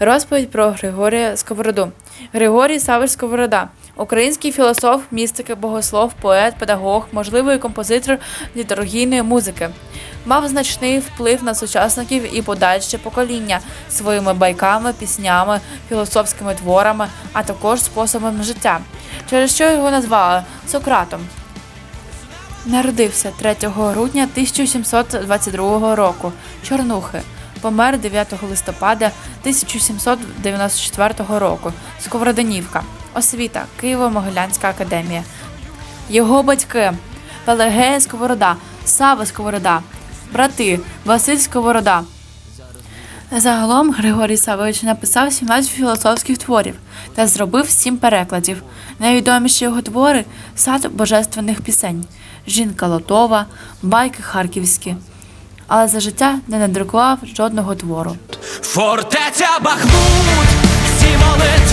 Розповідь про Григорія Сковороду. Григорій Савич Сковорода. Український філософ, містик, богослов, поет, педагог, можливий композитор літургійної музики. Мав значний вплив на сучасників і подальше покоління своїми байками, піснями, філософськими творами, а також способом життя, через що його назвали Сократом. Народився 3 грудня 1722 року. Чорнухи. Помер 9 листопада 1794 року. Сковородинівка. Освіта. Києво-Могилянська академія. Його батьки Пелегея Сковорода, Сава Сковорода, брати Василь Сковорода. Загалом Григорій Савович написав 17 філософських творів та зробив 7 перекладів. Найвідоміші його твори сад божественних пісень, жінка Лотова, байки харківські. Але за життя не надрукував жодного твору. Фортеця Бахмут, всі молитви.